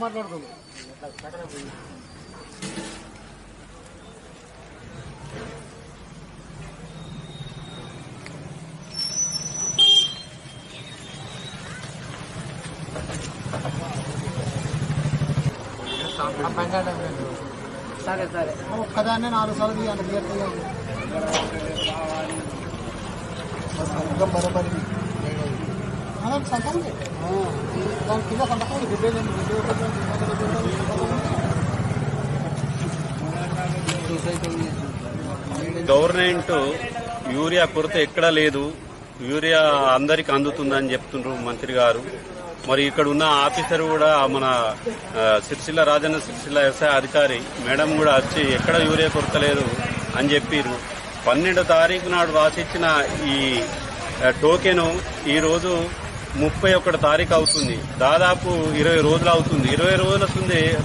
మాట్లాడుతుంది సరే సరే. ఒక్కదాన్నే నాలుగు సార్లు తీయాలి తీయట్లేదు సంతకం బరబడి గవర్నమెంట్ యూరియా కొరత ఎక్కడా లేదు. యూరియా అందరికి అందుతుందని చెప్తుండ్రు మంత్రి గారు. మరి ఇక్కడ ఉన్న ఆఫీసర్ కూడా మన సిరిసిల్ల రాజన్న సిరిసిల్ల వ్యవసాయ అధికారి మేడం కూడా వచ్చి ఎక్కడ యూరియా కొరత లేదు అని చెప్పిర్రు. పన్నెండో తారీఖు నాడు రాసిచ్చిన ఈ టోకెను ఈరోజు ముప్పై ఒకటి తారీఖు అవుతుంది. దాదాపు ఇరవై రోజులు అవుతుంది. ఇరవై రోజుల ముందే